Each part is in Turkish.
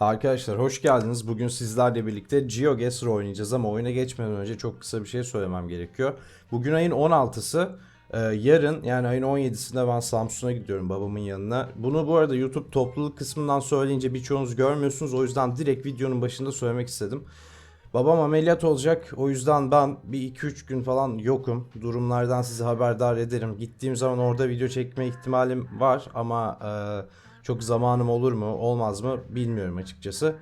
Arkadaşlar hoş geldiniz. Bugün sizlerle birlikte GeoGuessr oynayacağız ama oyuna geçmeden önce çok kısa bir şey söylemem gerekiyor. Bugün ayın 16'sı. Ee, yarın yani ayın 17'sinde ben Samsun'a gidiyorum babamın yanına. Bunu bu arada YouTube topluluk kısmından söyleyince birçoğunuz görmüyorsunuz. O yüzden direkt videonun başında söylemek istedim. Babam ameliyat olacak. O yüzden ben bir 2-3 gün falan yokum. Durumlardan sizi haberdar ederim. Gittiğim zaman orada video çekme ihtimalim var ama e, çok zamanım olur mu olmaz mı bilmiyorum açıkçası.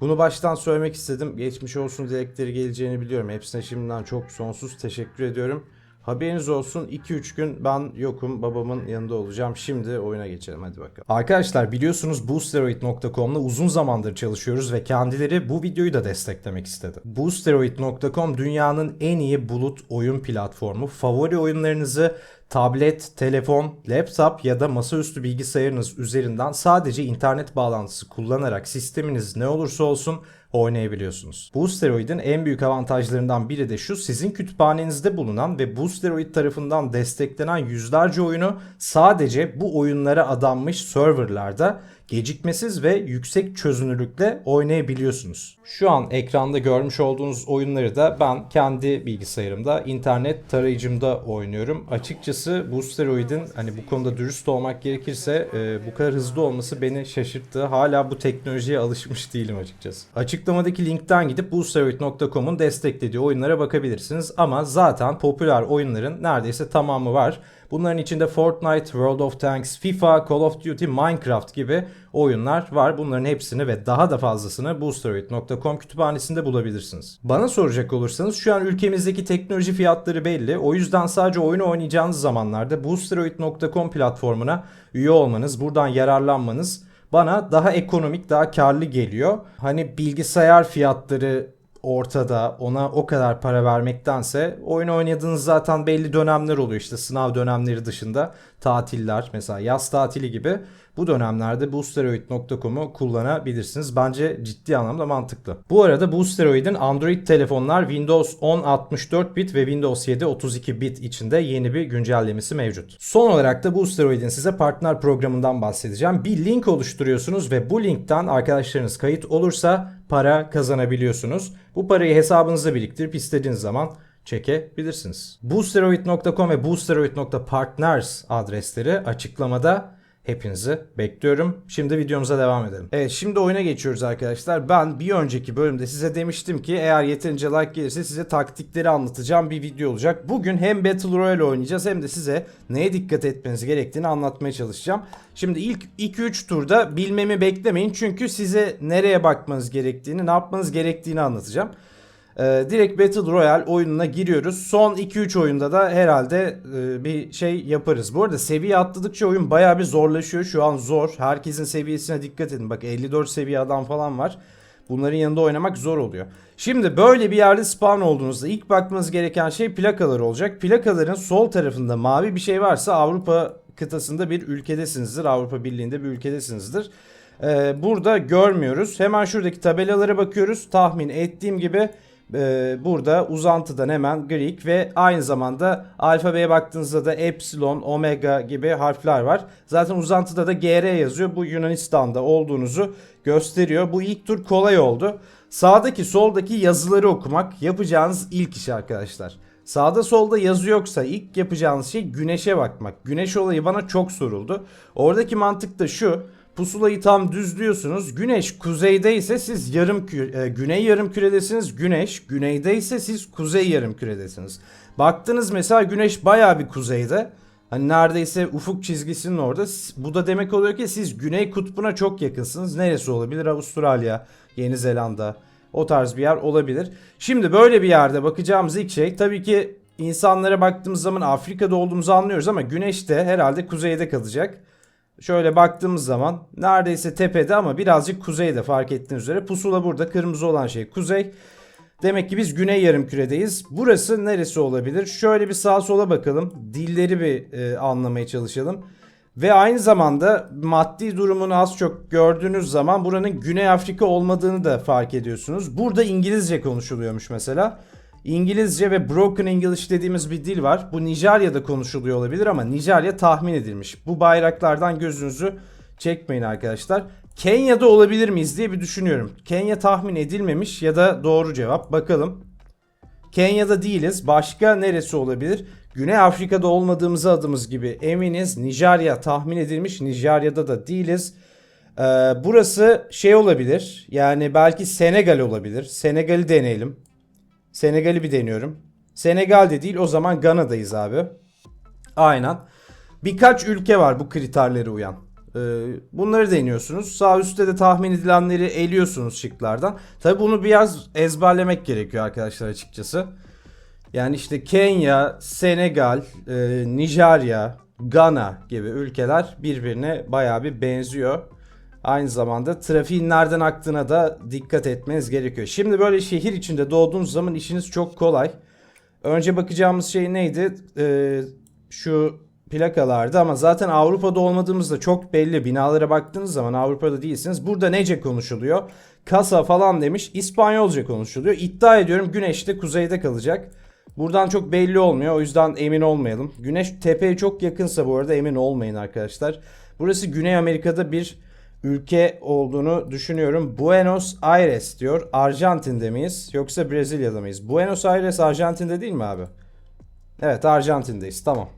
Bunu baştan söylemek istedim. Geçmiş olsun dilekleri geleceğini biliyorum. Hepsine şimdiden çok sonsuz teşekkür ediyorum. Haberiniz olsun 2-3 gün ben yokum babamın yanında olacağım. Şimdi oyuna geçelim hadi bakalım. Arkadaşlar biliyorsunuz boosteroid.com'la uzun zamandır çalışıyoruz ve kendileri bu videoyu da desteklemek istedi. Boosteroid.com dünyanın en iyi bulut oyun platformu. Favori oyunlarınızı tablet, telefon, laptop ya da masaüstü bilgisayarınız üzerinden sadece internet bağlantısı kullanarak sisteminiz ne olursa olsun oynayabiliyorsunuz. Boosteroid'in en büyük avantajlarından biri de şu sizin kütüphanenizde bulunan ve Boosteroid tarafından desteklenen yüzlerce oyunu sadece bu oyunlara adanmış serverlarda gecikmesiz ve yüksek çözünürlükle oynayabiliyorsunuz. Şu an ekranda görmüş olduğunuz oyunları da ben kendi bilgisayarımda, internet tarayıcımda oynuyorum. Açıkçası Boosteroid'in hani bu konuda dürüst olmak gerekirse e, bu kadar hızlı olması beni şaşırttı. Hala bu teknolojiye alışmış değilim açıkçası. Açıklamadaki linkten gidip boosteroid.com'un desteklediği oyunlara bakabilirsiniz ama zaten popüler oyunların neredeyse tamamı var. Bunların içinde Fortnite, World of Tanks, FIFA, Call of Duty, Minecraft gibi oyunlar var. Bunların hepsini ve daha da fazlasını boosteroid.com kütüphanesinde bulabilirsiniz. Bana soracak olursanız şu an ülkemizdeki teknoloji fiyatları belli. O yüzden sadece oyunu oynayacağınız zamanlarda boosteroid.com platformuna üye olmanız, buradan yararlanmanız bana daha ekonomik, daha karlı geliyor. Hani bilgisayar fiyatları ortada ona o kadar para vermektense oyun oynadığınız zaten belli dönemler oluyor işte sınav dönemleri dışında tatiller mesela yaz tatili gibi bu dönemlerde boosteroid.com'u kullanabilirsiniz. Bence ciddi anlamda mantıklı. Bu arada Boosteroid'in Android telefonlar Windows 10 64 bit ve Windows 7 32 bit içinde yeni bir güncellemesi mevcut. Son olarak da Boosteroid'in size partner programından bahsedeceğim. Bir link oluşturuyorsunuz ve bu linkten arkadaşlarınız kayıt olursa para kazanabiliyorsunuz. Bu parayı hesabınıza biriktirip istediğiniz zaman çekebilirsiniz. Boosteroid.com ve boosteroid.partners adresleri açıklamada. Hepinizi bekliyorum. Şimdi videomuza devam edelim. Evet şimdi oyuna geçiyoruz arkadaşlar. Ben bir önceki bölümde size demiştim ki eğer yeterince like gelirse size taktikleri anlatacağım bir video olacak. Bugün hem Battle Royale oynayacağız hem de size neye dikkat etmeniz gerektiğini anlatmaya çalışacağım. Şimdi ilk 2-3 turda bilmemi beklemeyin çünkü size nereye bakmanız gerektiğini, ne yapmanız gerektiğini anlatacağım. Ee, direkt Battle Royale oyununa giriyoruz. Son 2-3 oyunda da herhalde e, bir şey yaparız. Bu arada seviye atladıkça oyun baya bir zorlaşıyor. Şu an zor. Herkesin seviyesine dikkat edin. Bak 54 seviye adam falan var. Bunların yanında oynamak zor oluyor. Şimdi böyle bir yerde spawn olduğunuzda ilk bakmanız gereken şey plakalar olacak. Plakaların sol tarafında mavi bir şey varsa Avrupa kıtasında bir ülkedesinizdir. Avrupa Birliği'nde bir ülkedesinizdir. Ee, burada görmüyoruz. Hemen şuradaki tabelalara bakıyoruz. Tahmin ettiğim gibi ee, burada uzantıdan hemen Greek ve aynı zamanda alfabeye baktığınızda da Epsilon, Omega gibi harfler var. Zaten uzantıda da GR yazıyor. Bu Yunanistan'da olduğunuzu gösteriyor. Bu ilk tur kolay oldu. Sağdaki soldaki yazıları okumak yapacağınız ilk iş arkadaşlar. Sağda solda yazı yoksa ilk yapacağınız şey güneşe bakmak. Güneş olayı bana çok soruldu. Oradaki mantık da şu. Pusulayı tam düzlüyorsunuz. Güneş kuzeyde ise siz yarım kü- e, güney yarım küredesiniz. Güneş güneyde ise siz kuzey yarım küredesiniz. Baktınız mesela güneş baya bir kuzeyde. Hani neredeyse ufuk çizgisinin orada. Bu da demek oluyor ki siz güney kutbuna çok yakınsınız. Neresi olabilir? Avustralya, Yeni Zelanda. O tarz bir yer olabilir. Şimdi böyle bir yerde bakacağımız ilk şey tabii ki insanlara baktığımız zaman Afrika'da olduğumuzu anlıyoruz ama güneş de herhalde kuzeyde kalacak. Şöyle baktığımız zaman neredeyse tepede ama birazcık kuzeyde fark ettiğiniz üzere. Pusula burada kırmızı olan şey kuzey. Demek ki biz güney yarım küredeyiz. Burası neresi olabilir? Şöyle bir sağa sola bakalım. Dilleri bir e, anlamaya çalışalım. Ve aynı zamanda maddi durumunu az çok gördüğünüz zaman buranın Güney Afrika olmadığını da fark ediyorsunuz. Burada İngilizce konuşuluyormuş mesela. İngilizce ve Broken English dediğimiz bir dil var. Bu Nijerya'da konuşuluyor olabilir ama Nijerya tahmin edilmiş. Bu bayraklardan gözünüzü çekmeyin arkadaşlar. Kenya'da olabilir miyiz diye bir düşünüyorum. Kenya tahmin edilmemiş ya da doğru cevap. Bakalım. Kenya'da değiliz. Başka neresi olabilir? Güney Afrika'da olmadığımız adımız gibi eminiz. Nijerya tahmin edilmiş. Nijerya'da da değiliz. Ee, burası şey olabilir. Yani belki Senegal olabilir. Senegal'i deneyelim. Senegal'i bir deniyorum. Senegal'de değil o zaman Gana'dayız abi. Aynen. Birkaç ülke var bu kriterlere uyan. Ee, bunları deniyorsunuz. Sağ üstte de tahmin edilenleri eliyorsunuz şıklardan. Tabi bunu biraz ezberlemek gerekiyor arkadaşlar açıkçası. Yani işte Kenya, Senegal, e, Nijerya, Gana gibi ülkeler birbirine bayağı bir benziyor. Aynı zamanda trafiğin nereden aktığına da dikkat etmeniz gerekiyor. Şimdi böyle şehir içinde doğduğunuz zaman işiniz çok kolay. Önce bakacağımız şey neydi? Ee, şu plakalardı ama zaten Avrupa'da olmadığımızda çok belli. Binalara baktığınız zaman Avrupa'da değilsiniz. Burada nece konuşuluyor? Kasa falan demiş. İspanyolca konuşuluyor. İddia ediyorum güneş de kuzeyde kalacak. Buradan çok belli olmuyor. O yüzden emin olmayalım. Güneş tepeye çok yakınsa bu arada emin olmayın arkadaşlar. Burası Güney Amerika'da bir ülke olduğunu düşünüyorum. Buenos Aires diyor. Arjantin'de miyiz yoksa Brezilya'da mıyız? Buenos Aires Arjantin'de değil mi abi? Evet Arjantin'deyiz. Tamam.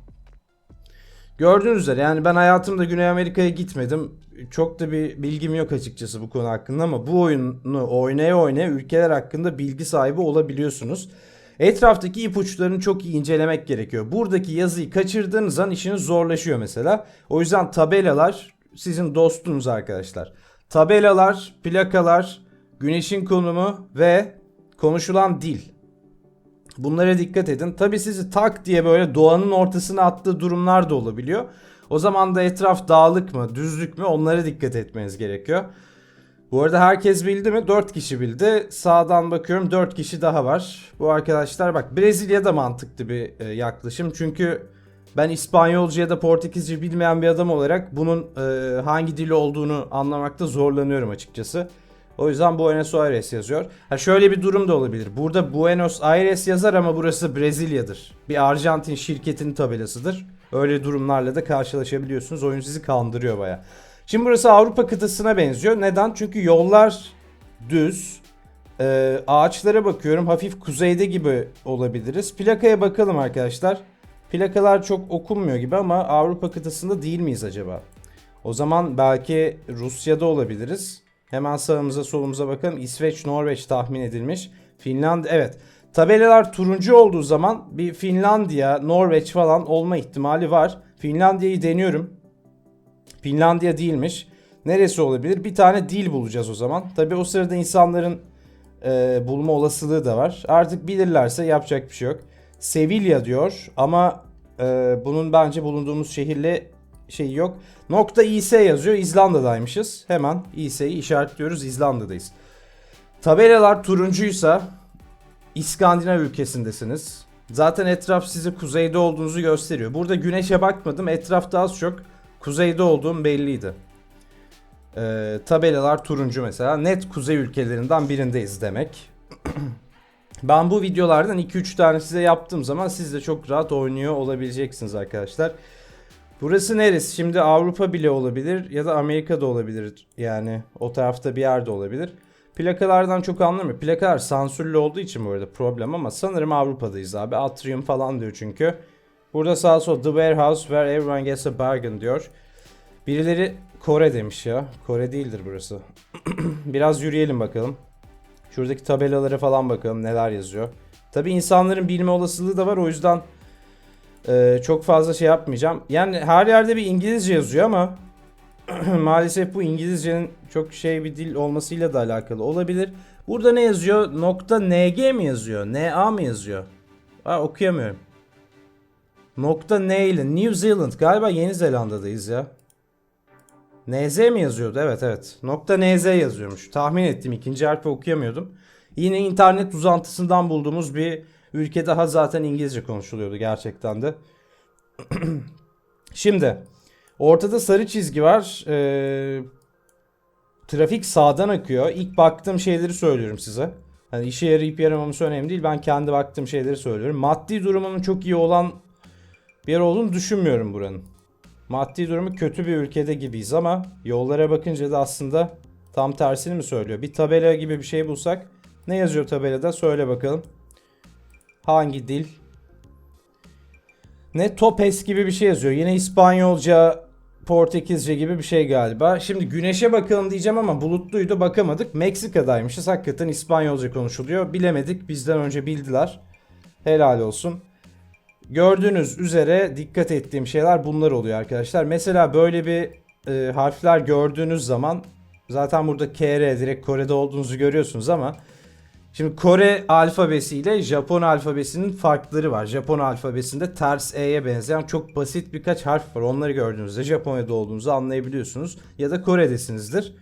Gördüğünüz üzere yani ben hayatımda Güney Amerika'ya gitmedim. Çok da bir bilgim yok açıkçası bu konu hakkında ama bu oyunu oynaya oynaya ülkeler hakkında bilgi sahibi olabiliyorsunuz. Etraftaki ipuçlarını çok iyi incelemek gerekiyor. Buradaki yazıyı kaçırdığınız an işiniz zorlaşıyor mesela. O yüzden tabelalar sizin dostunuz arkadaşlar. Tabelalar, plakalar, güneşin konumu ve konuşulan dil. Bunlara dikkat edin. Tabi sizi tak diye böyle doğanın ortasına attığı durumlar da olabiliyor. O zaman da etraf dağlık mı, düzlük mü onlara dikkat etmeniz gerekiyor. Bu arada herkes bildi mi? 4 kişi bildi. Sağdan bakıyorum 4 kişi daha var. Bu arkadaşlar bak Brezilya'da mantıklı bir e, yaklaşım. Çünkü ben İspanyolca ya da Portekizce bilmeyen bir adam olarak bunun e, hangi dili olduğunu anlamakta zorlanıyorum açıkçası. O yüzden Buenos Aires yazıyor. Ha şöyle bir durum da olabilir. Burada Buenos Aires yazar ama burası Brezilya'dır. Bir Arjantin şirketinin tabelasıdır. Öyle durumlarla da karşılaşabiliyorsunuz. Oyun sizi kandırıyor baya. Şimdi burası Avrupa kıtasına benziyor. Neden? Çünkü yollar düz. Ee, ağaçlara bakıyorum. Hafif kuzeyde gibi olabiliriz. Plakaya bakalım arkadaşlar. Plakalar çok okunmuyor gibi ama Avrupa kıtasında değil miyiz acaba? O zaman belki Rusya'da olabiliriz. Hemen sağımıza solumuza bakalım. İsveç, Norveç tahmin edilmiş. Finlandiya evet. Tabelalar turuncu olduğu zaman bir Finlandiya, Norveç falan olma ihtimali var. Finlandiya'yı deniyorum. Finlandiya değilmiş. Neresi olabilir? Bir tane dil bulacağız o zaman. Tabi o sırada insanların e, bulma olasılığı da var. Artık bilirlerse yapacak bir şey yok. Sevilla diyor ama e, bunun bence bulunduğumuz şehirle şeyi yok. Nokta IS yazıyor. İzlanda'daymışız. Hemen İS'yi işaretliyoruz. İzlanda'dayız. Tabelalar turuncuysa İskandinav ülkesindesiniz. Zaten etraf size kuzeyde olduğunuzu gösteriyor. Burada güneşe bakmadım. Etrafta az çok kuzeyde olduğum belliydi. Ee, tabelalar turuncu mesela. Net kuzey ülkelerinden birindeyiz demek. ben bu videolardan 2-3 tane size yaptığım zaman siz de çok rahat oynuyor olabileceksiniz arkadaşlar. Burası neresi? Şimdi Avrupa bile olabilir ya da Amerika'da olabilir. Yani o tarafta bir yerde olabilir. Plakalardan çok anlamıyorum. Plakalar sansürlü olduğu için bu arada problem ama sanırım Avrupa'dayız abi. Atrium falan diyor çünkü. Burada sağ sol The Warehouse where everyone gets a bargain diyor. Birileri Kore demiş ya. Kore değildir burası. Biraz yürüyelim bakalım. Şuradaki tabelalara falan bakalım neler yazıyor. Tabi insanların bilme olasılığı da var o yüzden ee, çok fazla şey yapmayacağım. Yani her yerde bir İngilizce yazıyor ama maalesef bu İngilizcenin çok şey bir dil olmasıyla da alakalı olabilir. Burada ne yazıyor? Nokta NG mi yazıyor? NA mı yazıyor? Aa, okuyamıyorum. Nokta N ile New Zealand galiba Yeni Zelanda'dayız ya. NZ mi yazıyordu? Evet evet. Nokta NZ yazıyormuş. Tahmin ettim. ikinci harfi okuyamıyordum. Yine internet uzantısından bulduğumuz bir ülke daha zaten İngilizce konuşuluyordu gerçekten de. Şimdi ortada sarı çizgi var. Ee, trafik sağdan akıyor. İlk baktığım şeyleri söylüyorum size. Hani işe yarayıp yaramaması önemli değil. Ben kendi baktığım şeyleri söylüyorum. Maddi durumunun çok iyi olan bir yer olduğunu düşünmüyorum buranın. Maddi durumu kötü bir ülkede gibiyiz ama yollara bakınca da aslında tam tersini mi söylüyor? Bir tabela gibi bir şey bulsak ne yazıyor tabelada söyle bakalım. Hangi dil? Ne Topes gibi bir şey yazıyor. Yine İspanyolca, Portekizce gibi bir şey galiba. Şimdi güneşe bakalım diyeceğim ama bulutluydu bakamadık. Meksika'daymışız. Hakikaten İspanyolca konuşuluyor. Bilemedik. Bizden önce bildiler. Helal olsun. Gördüğünüz üzere dikkat ettiğim şeyler bunlar oluyor arkadaşlar. Mesela böyle bir e, harfler gördüğünüz zaman zaten burada KR direkt Kore'de olduğunuzu görüyorsunuz ama Şimdi Kore alfabesiyle Japon alfabesinin farkları var. Japon alfabesinde ters E'ye benzeyen çok basit birkaç harf var. Onları gördüğünüzde Japonya'da olduğunuzu anlayabiliyorsunuz. Ya da Kore'desinizdir.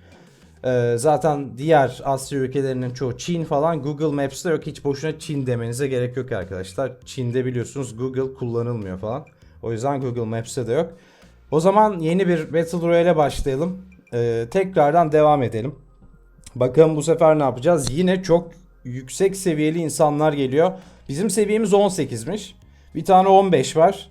Ee, zaten diğer Asya ülkelerinin çoğu Çin falan Google Maps'te yok. Hiç boşuna Çin demenize gerek yok arkadaşlar. Çin'de biliyorsunuz Google kullanılmıyor falan. O yüzden Google Maps'te de yok. O zaman yeni bir Battle Royale'e başlayalım. Ee, tekrardan devam edelim. Bakalım bu sefer ne yapacağız? Yine çok yüksek seviyeli insanlar geliyor. Bizim seviyemiz 18'miş. Bir tane 15 var.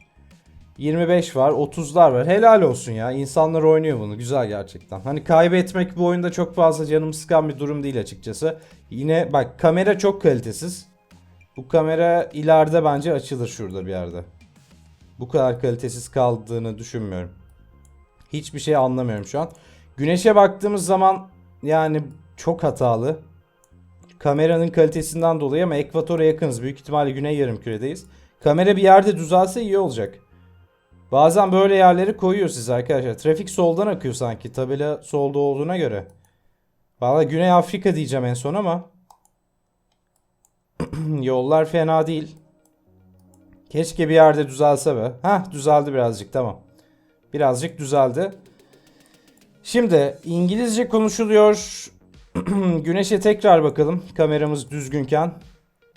25 var, 30'lar var. Helal olsun ya. İnsanlar oynuyor bunu. Güzel gerçekten. Hani kaybetmek bu oyunda çok fazla canımı sıkan bir durum değil açıkçası. Yine bak kamera çok kalitesiz. Bu kamera ileride bence açılır şurada bir yerde. Bu kadar kalitesiz kaldığını düşünmüyorum. Hiçbir şey anlamıyorum şu an. Güneşe baktığımız zaman yani çok hatalı. Kameranın kalitesinden dolayı ama ekvatora yakınız. Büyük ihtimalle güney yarımküredeyiz. Kamera bir yerde düzelse iyi olacak. Bazen böyle yerleri koyuyor size arkadaşlar. Trafik soldan akıyor sanki. Tabela solda olduğuna göre. Valla Güney Afrika diyeceğim en son ama. Yollar fena değil. Keşke bir yerde düzelse be. Hah düzeldi birazcık tamam. Birazcık düzeldi. Şimdi İngilizce konuşuluyor. Güneşe tekrar bakalım. Kameramız düzgünken.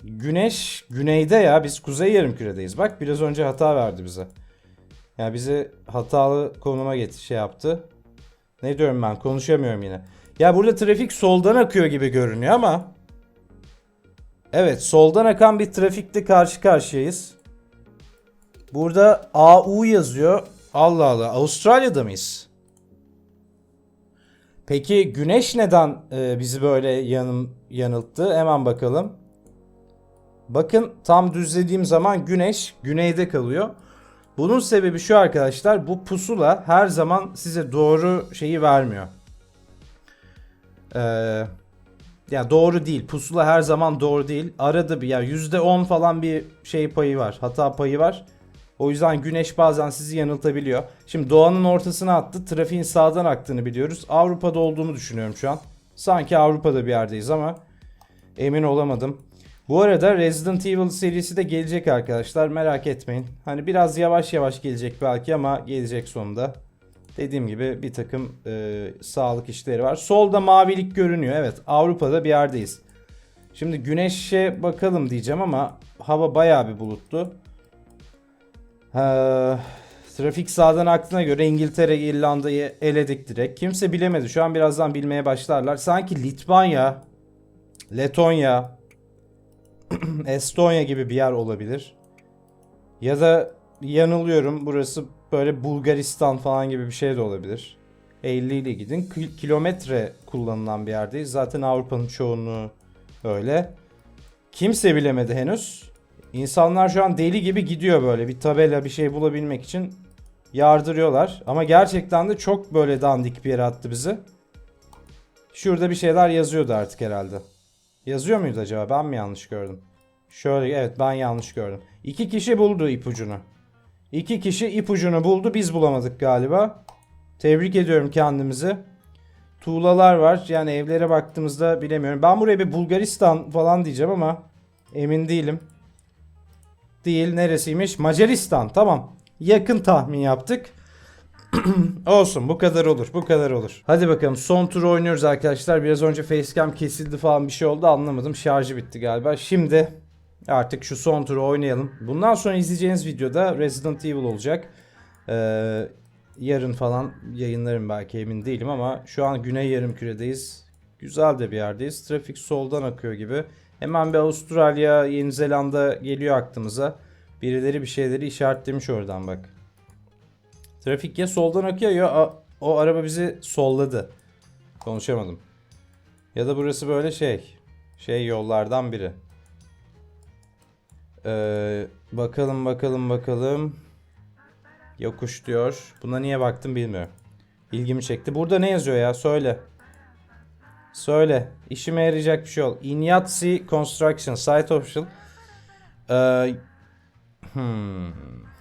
Güneş güneyde ya. Biz kuzey yarımküredeyiz. Bak biraz önce hata verdi bize. Ya bizi hatalı konuma getir şey yaptı. Ne diyorum ben konuşamıyorum yine. Ya burada trafik soldan akıyor gibi görünüyor ama Evet soldan akan bir trafikte karşı karşıyayız. Burada AU yazıyor. Allah Allah Avustralya'da mıyız? Peki güneş neden e, bizi böyle yanım, yanılttı? Hemen bakalım. Bakın tam düzlediğim zaman güneş güneyde kalıyor. Bunun sebebi şu arkadaşlar. Bu pusula her zaman size doğru şeyi vermiyor. Ee, ya doğru değil. Pusula her zaman doğru değil. Arada bir ya %10 falan bir şey payı var. Hata payı var. O yüzden güneş bazen sizi yanıltabiliyor. Şimdi doğanın ortasına attı. Trafiğin sağdan aktığını biliyoruz. Avrupa'da olduğumu düşünüyorum şu an. Sanki Avrupa'da bir yerdeyiz ama emin olamadım. Bu arada Resident Evil serisi de gelecek arkadaşlar. Merak etmeyin. Hani biraz yavaş yavaş gelecek belki ama gelecek sonunda. Dediğim gibi bir takım e, sağlık işleri var. Solda mavilik görünüyor. Evet Avrupa'da bir yerdeyiz. Şimdi güneşe bakalım diyeceğim ama hava bayağı bir bulutlu. Ee, trafik sağdan aktığına göre İngiltere, İrlanda'yı eledik direkt. Kimse bilemedi. Şu an birazdan bilmeye başlarlar. Sanki Litvanya, Letonya, Estonya gibi bir yer olabilir. Ya da yanılıyorum. Burası böyle Bulgaristan falan gibi bir şey de olabilir. 50 ile gidin. Ki- kilometre kullanılan bir yerdeyiz. Zaten Avrupa'nın çoğunluğu öyle. Kimse bilemedi henüz. İnsanlar şu an deli gibi gidiyor böyle bir tabela bir şey bulabilmek için yardırıyorlar. Ama gerçekten de çok böyle dandik bir yere attı bizi. Şurada bir şeyler yazıyordu artık herhalde. Yazıyor muydu acaba? Ben mi yanlış gördüm? Şöyle evet ben yanlış gördüm. İki kişi buldu ipucunu. İki kişi ipucunu buldu biz bulamadık galiba. Tebrik ediyorum kendimizi. Tuğlalar var. Yani evlere baktığımızda bilemiyorum. Ben buraya bir Bulgaristan falan diyeceğim ama emin değilim. Değil neresiymiş? Macaristan. Tamam. Yakın tahmin yaptık. Olsun bu kadar olur bu kadar olur. Hadi bakalım son tur oynuyoruz arkadaşlar. Biraz önce facecam kesildi falan bir şey oldu anlamadım. Şarjı bitti galiba. Şimdi artık şu son turu oynayalım. Bundan sonra izleyeceğiniz videoda Resident Evil olacak. Ee, yarın falan yayınlarım belki emin değilim ama şu an güney yarımküredeyiz. Güzel de bir yerdeyiz. Trafik soldan akıyor gibi. Hemen bir Avustralya, Yeni Zelanda geliyor aklımıza. Birileri bir şeyleri işaretlemiş oradan bak. Trafik ya soldan akıyor ya o araba bizi solladı. Konuşamadım. Ya da burası böyle şey. Şey yollardan biri. Ee, bakalım bakalım bakalım. Yokuş diyor. Buna niye baktım bilmiyorum. İlgimi çekti. Burada ne yazıyor ya? Söyle. Söyle. İşime yarayacak bir şey ol. Inyatsi Construction Site Official. Ee, hmm.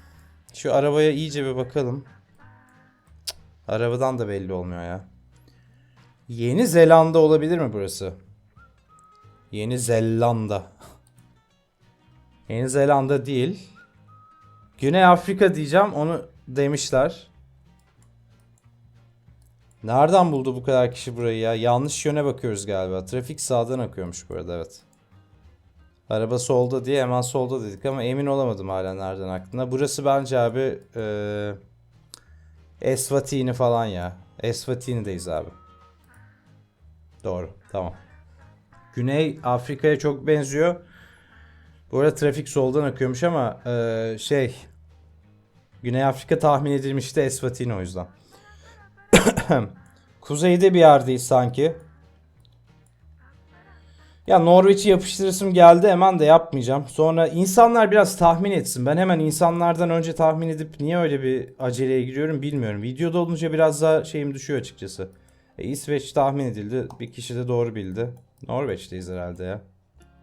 Şu arabaya iyice bir bakalım. Cık, Arabadan da belli olmuyor ya. Yeni Zelanda olabilir mi burası? Yeni Zelanda. Yeni Zelanda değil. Güney Afrika diyeceğim. Onu demişler. Nereden buldu bu kadar kişi burayı ya? Yanlış yöne bakıyoruz galiba. Trafik sağdan akıyormuş bu arada evet. Araba solda diye hemen solda dedik ama emin olamadım hala nereden aklına. Burası bence abi eee Eswatini falan ya. Eswatini'deyiz abi. Doğru tamam. Güney Afrika'ya çok benziyor. Bu arada trafik soldan akıyormuş ama eee, şey Güney Afrika tahmin edilmişti Eswatini o yüzden. Kuzeyde bir yerdeyiz sanki. Ya Norveç'i yapıştırısım geldi hemen de yapmayacağım. Sonra insanlar biraz tahmin etsin. Ben hemen insanlardan önce tahmin edip niye öyle bir aceleye giriyorum bilmiyorum. Videoda olunca biraz daha şeyim düşüyor açıkçası. E, İsveç tahmin edildi. Bir kişi de doğru bildi. Norveç'teyiz herhalde ya.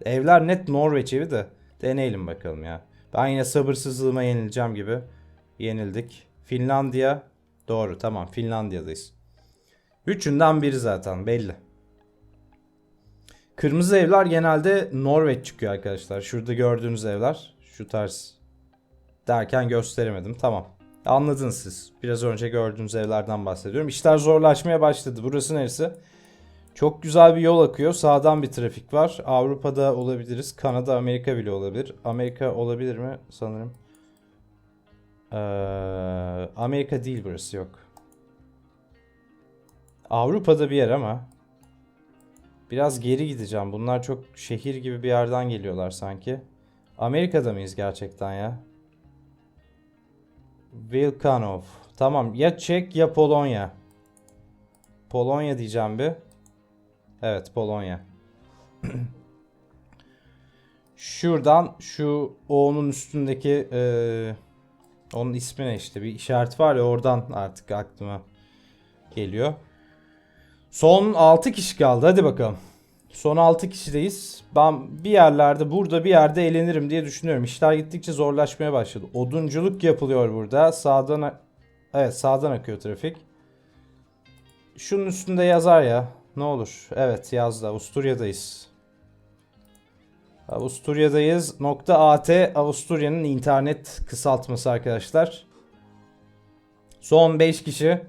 Evler net Norveç evi de. Deneyelim bakalım ya. Ben yine sabırsızlığıma yenileceğim gibi. Yenildik. Finlandiya. Doğru tamam Finlandiya'dayız. Üçünden biri zaten belli. Kırmızı evler genelde Norveç çıkıyor arkadaşlar. Şurada gördüğünüz evler şu tarz derken gösteremedim. Tamam. Anladınız siz. Biraz önce gördüğünüz evlerden bahsediyorum. İşler zorlaşmaya başladı. Burası neresi? Çok güzel bir yol akıyor. Sağdan bir trafik var. Avrupa'da olabiliriz. Kanada, Amerika bile olabilir. Amerika olabilir mi? Sanırım. Ee, Amerika değil burası yok. Avrupa'da bir yer ama biraz geri gideceğim. Bunlar çok şehir gibi bir yerden geliyorlar sanki. Amerika'da mıyız gerçekten ya? Vilkanov. Tamam ya Çek ya Polonya. Polonya diyeceğim bir. Evet Polonya. Şuradan şu O'nun üstündeki eee, onun ismi ne işte bir işaret var ya oradan artık aklıma geliyor. Son 6 kişi kaldı hadi bakalım. Son 6 kişideyiz. Ben bir yerlerde burada bir yerde eğlenirim diye düşünüyorum. İşler gittikçe zorlaşmaya başladı. Odunculuk yapılıyor burada. Sağdan Evet sağdan akıyor trafik. Şunun üstünde yazar ya. Ne olur. Evet yazdı. Avusturya'dayız. Avusturya'dayız. .at Avusturya'nın internet kısaltması arkadaşlar. Son 5 kişi.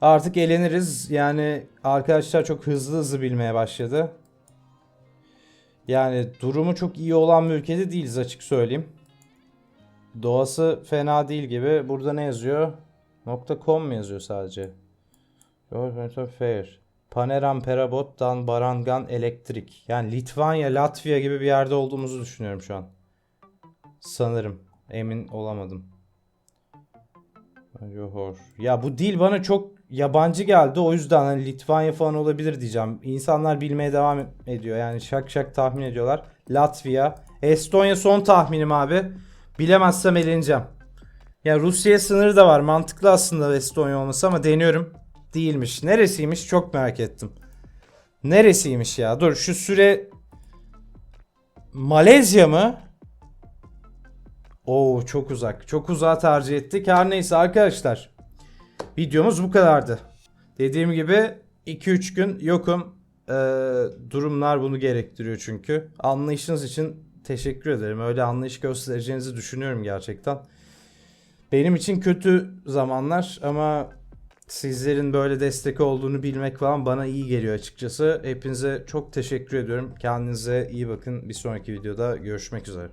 Artık eğleniriz. Yani arkadaşlar çok hızlı hızlı bilmeye başladı. Yani durumu çok iyi olan bir ülkede değiliz açık söyleyeyim. Doğası fena değil gibi. Burada ne yazıyor? .com mu yazıyor sadece? Fair. Paneram Perabot Dan Barangan Elektrik. Yani Litvanya, Latvia gibi bir yerde olduğumuzu düşünüyorum şu an. Sanırım. Emin olamadım. Johor. Ya bu dil bana çok yabancı geldi. O yüzden hani Litvanya falan olabilir diyeceğim. İnsanlar bilmeye devam ediyor. Yani şak şak tahmin ediyorlar. Latvia. Estonya son tahminim abi. Bilemezsem eleneceğim. Ya Rusya sınırı da var. Mantıklı aslında Estonya olması ama deniyorum. Değilmiş. Neresiymiş çok merak ettim. Neresiymiş ya? Dur şu süre Malezya mı? Oo çok uzak. Çok uzağa tercih ettik. Her neyse arkadaşlar. Videomuz bu kadardı. Dediğim gibi 2-3 gün yokum. Ee, durumlar bunu gerektiriyor çünkü. Anlayışınız için teşekkür ederim. Öyle anlayış göstereceğinizi düşünüyorum gerçekten. Benim için kötü zamanlar ama sizlerin böyle destek olduğunu bilmek falan bana iyi geliyor açıkçası. Hepinize çok teşekkür ediyorum. Kendinize iyi bakın. Bir sonraki videoda görüşmek üzere.